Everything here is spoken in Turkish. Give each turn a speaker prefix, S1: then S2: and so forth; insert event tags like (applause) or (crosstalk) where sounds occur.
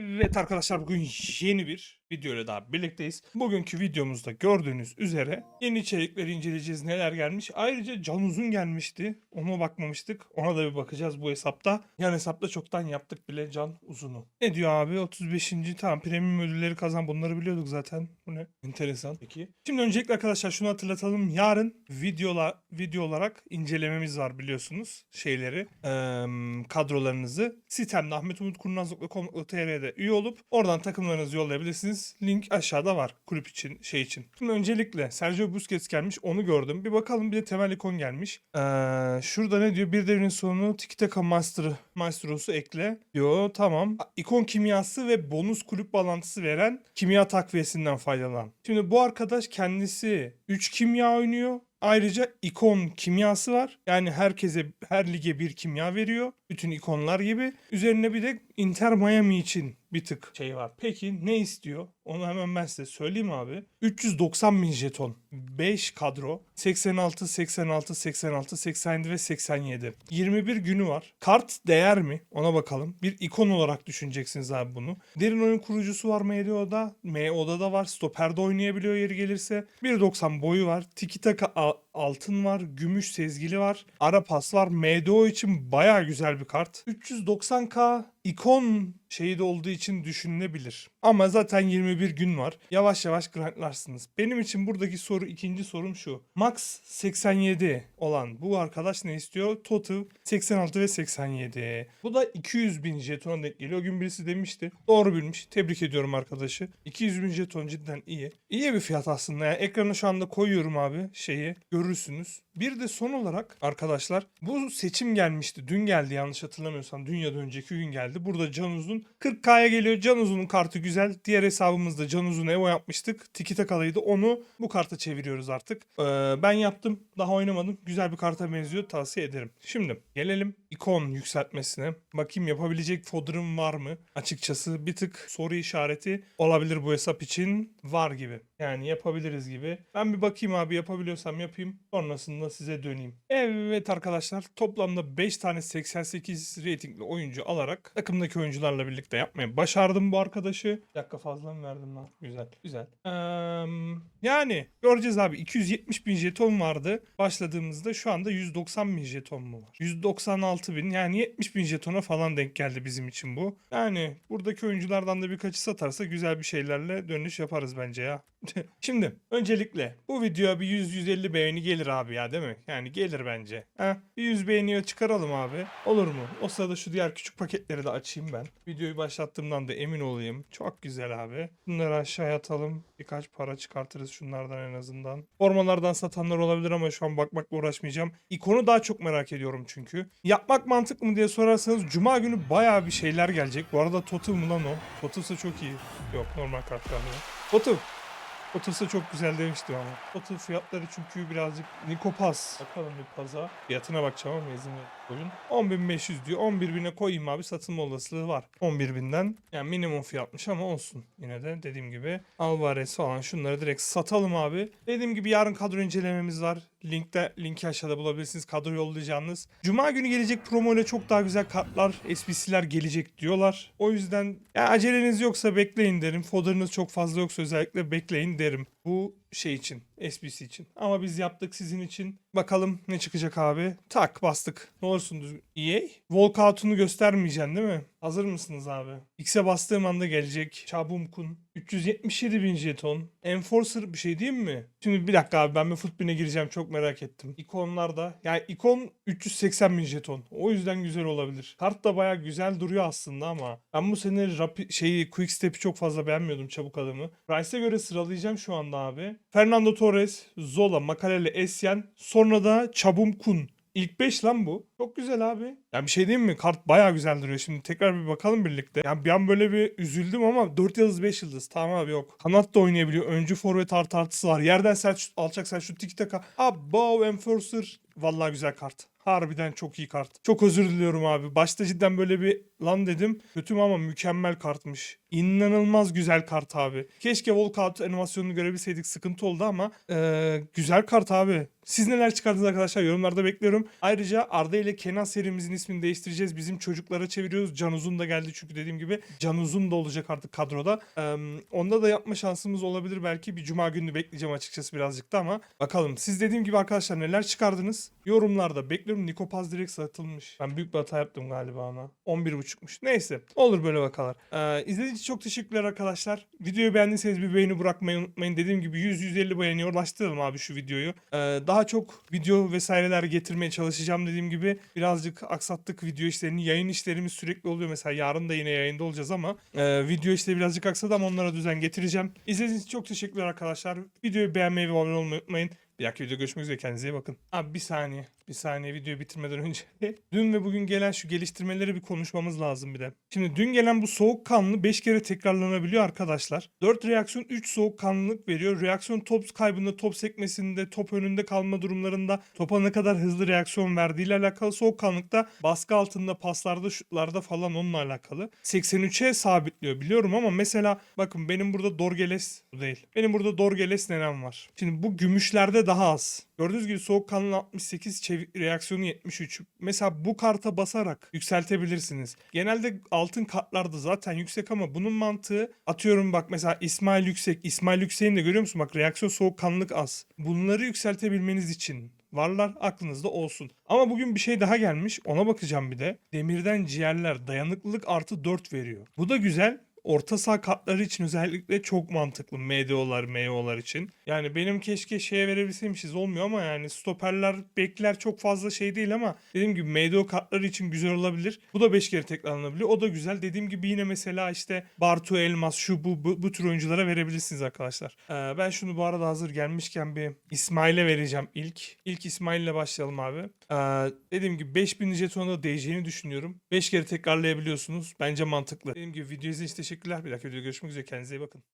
S1: Evet arkadaşlar bugün yeni bir video daha birlikteyiz. Bugünkü videomuzda gördüğünüz üzere yeni içerikleri inceleyeceğiz. Neler gelmiş. Ayrıca Can Uzun gelmişti. Ona bakmamıştık. Ona da bir bakacağız bu hesapta. Yan hesapta çoktan yaptık bile Can Uzun'u. Ne diyor abi? 35. tamam premium ödülleri kazan. Bunları biliyorduk zaten. Bu ne? Enteresan. Peki. Şimdi öncelikle arkadaşlar şunu hatırlatalım. Yarın videola, video olarak incelememiz var biliyorsunuz. Şeyleri. eee, kadrolarınızı. Sitemde ahmetumutkurnaz.com.tr'de üye olup oradan takımlarınızı yollayabilirsiniz. Link aşağıda var kulüp için şey için. Şimdi öncelikle Sergio Busquets gelmiş onu gördüm. Bir bakalım bir de temel ikon gelmiş. Ee, şurada ne diyor? Bir devrin sonu Tiki Taka Master, Maestro'su ekle. Diyor tamam. İkon kimyası ve bonus kulüp bağlantısı veren kimya takviyesinden faydalan. Şimdi bu arkadaş kendisi 3 kimya oynuyor. Ayrıca ikon kimyası var. Yani herkese, her lige bir kimya veriyor. Bütün ikonlar gibi. Üzerine bir de Inter Miami için bir tık şey var. Peki ne istiyor? Onu hemen ben size söyleyeyim abi. 390 bin jeton. 5 kadro. 86, 86, 86, 87 ve 87. 21 günü var. Kart değer mi? Ona bakalım. Bir ikon olarak düşüneceksiniz abi bunu. Derin oyun kurucusu var MDO'da. MO'da da var. Stoperde oynayabiliyor yeri gelirse. 1.90 boyu var. Tiki taka altın var. Gümüş sezgili var. Ara pas var. MDO için baya güzel bir kart. 390k ikon şeyi de olduğu için düşünülebilir. Ama zaten 21 gün var. Yavaş yavaş grindlarsınız. Benim için buradaki soru ikinci sorum şu. Max 87 olan bu arkadaş ne istiyor? Total 86 ve 87. Bu da 200 bin jetona denk geliyor. O gün birisi demişti. Doğru bilmiş. Tebrik ediyorum arkadaşı. 200 bin jeton cidden iyi. İyi bir fiyat aslında. Yani ekrana şu anda koyuyorum abi şeyi. Görürsünüz. Bir de son olarak arkadaşlar bu seçim gelmişti. Dün geldi yanlış hatırlamıyorsam. Dün önceki gün geldi. Burada Can Uzun 40K'ya geliyor. Can Uzun'un kartı güzel. Diğer hesabımızda Can Uzun Evo yapmıştık. Tiki takalıydı. Onu bu karta çeviriyoruz artık. Ee, ben yaptım. Daha oynamadım. Güzel bir karta benziyor. Tavsiye ederim. Şimdi gelelim ikon yükseltmesine. Bakayım yapabilecek fodder'ım var mı? Açıkçası bir tık soru işareti olabilir bu hesap için. Var gibi. Yani yapabiliriz gibi. Ben bir bakayım abi yapabiliyorsam yapayım. Sonrasında size döneyim. Evet arkadaşlar toplamda 5 tane 88 reytingli oyuncu alarak takımdaki oyuncularla birlikte yapmayı başardım bu arkadaşı. Bir dakika fazla mı verdim lan? Güzel. Güzel. Eee, yani göreceğiz abi. 270 bin jeton vardı. Başladığımızda şu anda 190 bin jeton mu var? 196 bin yani 70 bin jetona falan denk geldi bizim için bu. Yani buradaki oyunculardan da birkaçı satarsa güzel bir şeylerle dönüş yaparız bence ya. (laughs) Şimdi öncelikle bu videoya bir 100-150 beğeni gelir abi ya değil mi? Yani gelir bence. Ha, bir 100 beğeniye çıkaralım abi. Olur mu? O sırada şu diğer küçük paketleri de açayım ben. Videoyu başlattığımdan da emin olayım. Çok güzel abi. Bunları aşağıya atalım. Birkaç para çıkartırız şunlardan en azından. Formalardan satanlar olabilir ama şu an bakmakla uğraşmayacağım. İkonu daha çok merak ediyorum çünkü. Yapmak mantıklı mı diye sorarsanız Cuma günü bayağı bir şeyler gelecek. Bu arada Totu mu lan o? Totu'sa çok iyi. Yok normal kartlar. Totu. Otursa çok güzel demiştim ama. Otur fiyatları çünkü birazcık Nikopaz. Bakalım bir paza. Fiyatına bakacağım ama izin ver. Oyun. 10.500 diyor. 11.000'e koyayım abi. Satılma olasılığı var. 11.000'den. Yani minimum fiyatmış ama olsun. Yine de dediğim gibi Alvarez falan şunları direkt satalım abi. Dediğim gibi yarın kadro incelememiz var. Linkte linki aşağıda bulabilirsiniz. Kadro yollayacağınız. Cuma günü gelecek promo ile çok daha güzel kartlar, SBC'ler gelecek diyorlar. O yüzden ya aceleniz yoksa bekleyin derim. Fodder'ınız çok fazla yoksa özellikle bekleyin derim. Bu şey için, SBC için. Ama biz yaptık sizin için. Bakalım ne çıkacak abi. Tak bastık. Ne olursun düzgün. EA? Walkout'unu göstermeyeceksin değil mi? Hazır mısınız abi? X'e bastığım anda gelecek. Çabumkun. 377 bin jeton. Enforcer bir şey diyeyim mi? Şimdi bir dakika abi ben bir footbin'e gireceğim çok merak ettim. İkonlarda yani ikon 380 bin jeton. O yüzden güzel olabilir. Kart da baya güzel duruyor aslında ama ben bu sene rapi- şeyi Quick Step'i çok fazla beğenmiyordum çabuk adamı. Price'e göre sıralayacağım şu anda abi. Fernando Torres, Zola, Makalele, Essien, sonra da Çabumkun. İlk 5 lan bu. Çok güzel abi. Ya bir şey diyeyim mi? Kart bayağı güzel duruyor. Şimdi tekrar bir bakalım birlikte. Yani bir an böyle bir üzüldüm ama 4 yıldız 5 yıldız. Tamam abi yok. Kanat da oynayabiliyor. Öncü forvet artı artısı var. Yerden sert şut, alçak sert şut, tiki taka. Abo Enforcer. Vallahi güzel kart. Harbiden çok iyi kart. Çok özür diliyorum abi. Başta cidden böyle bir lan dedim. Kötü mü ama mükemmel kartmış. İnanılmaz güzel kart abi. Keşke Walkout animasyonunu görebilseydik sıkıntı oldu ama eee, güzel kart abi. Siz neler çıkardınız arkadaşlar yorumlarda bekliyorum. Ayrıca Arda ile Kenan serimizin ismini değiştireceğiz. Bizim çocuklara çeviriyoruz. Can Uzun da geldi çünkü dediğim gibi Can Uzun da olacak artık kadroda. Ee, onda da yapma şansımız olabilir belki. Bir cuma günü bekleyeceğim açıkçası birazcık da ama bakalım. Siz dediğim gibi arkadaşlar neler çıkardınız? Yorumlarda bekliyorum. Nikopaz direkt satılmış. Ben büyük bir hata yaptım galiba ona. 11.5'muş. Neyse. Olur böyle vakalar. Ee, izlediğiniz için çok teşekkürler arkadaşlar. Videoyu beğendiyseniz bir beğeni bırakmayı unutmayın. Dediğim gibi 100-150 beğeniye ulaştıralım abi şu videoyu. Ee, daha çok video vesaireler getirmeye çalışacağım dediğim gibi. Birazcık aksattık video işlerini. Yayın işlerimiz sürekli oluyor. Mesela yarın da yine yayında olacağız ama e, video işte birazcık aksadı ama onlara düzen getireceğim. İzlediğiniz için çok teşekkürler arkadaşlar. Videoyu beğenmeyi ve abone olmayı unutmayın. Bir dahaki videoda görüşmek üzere. Kendinize iyi bakın. Abi bir saniye. Bir saniye videoyu bitirmeden önce. (laughs) dün ve bugün gelen şu geliştirmeleri bir konuşmamız lazım bir de. Şimdi dün gelen bu soğukkanlı 5 kere tekrarlanabiliyor arkadaşlar. 4 reaksiyon 3 soğukkanlılık veriyor. Reaksiyon top kaybında, top sekmesinde, top önünde kalma durumlarında topa ne kadar hızlı reaksiyon verdiğiyle alakalı. Soğukkanlıkta baskı altında, paslarda, şutlarda falan onunla alakalı. 83'e sabitliyor biliyorum ama mesela bakın benim burada Dorgeles değil. Benim burada Dorgeles nenem var. Şimdi bu gümüşlerde daha az. Gördüğünüz gibi soğukkanlı 68, çevik reaksiyonu 73. Mesela bu karta basarak yükseltebilirsiniz. Genelde altın kartlarda zaten yüksek ama bunun mantığı atıyorum bak mesela İsmail Yüksek. İsmail Yüksek'in de görüyor musun? Bak reaksiyon soğukkanlılık az. Bunları yükseltebilmeniz için varlar aklınızda olsun. Ama bugün bir şey daha gelmiş ona bakacağım bir de. Demirden ciğerler dayanıklılık artı 4 veriyor. Bu da güzel. Orta saha kartları için özellikle çok mantıklı. MDO'lar, MYO'lar için. Yani benim keşke şeye verebilseymişiz olmuyor ama yani stoperler, bekler çok fazla şey değil ama dediğim gibi MDO kartları için güzel olabilir. Bu da 5 kere tekrarlanabiliyor. O da güzel. Dediğim gibi yine mesela işte Bartu Elmas şu bu bu, bu tür oyunculara verebilirsiniz arkadaşlar. Ee, ben şunu bu arada hazır gelmişken bir İsmail'e vereceğim ilk. İlk İsmail'le başlayalım abi. Ee, dediğim gibi 5000 jetonda değeceğini düşünüyorum. 5 kere tekrarlayabiliyorsunuz. Bence mantıklı. Dediğim gibi video izlediğiniz için teşekkürler. Bir dahaki videoda görüşmek üzere. Kendinize iyi bakın.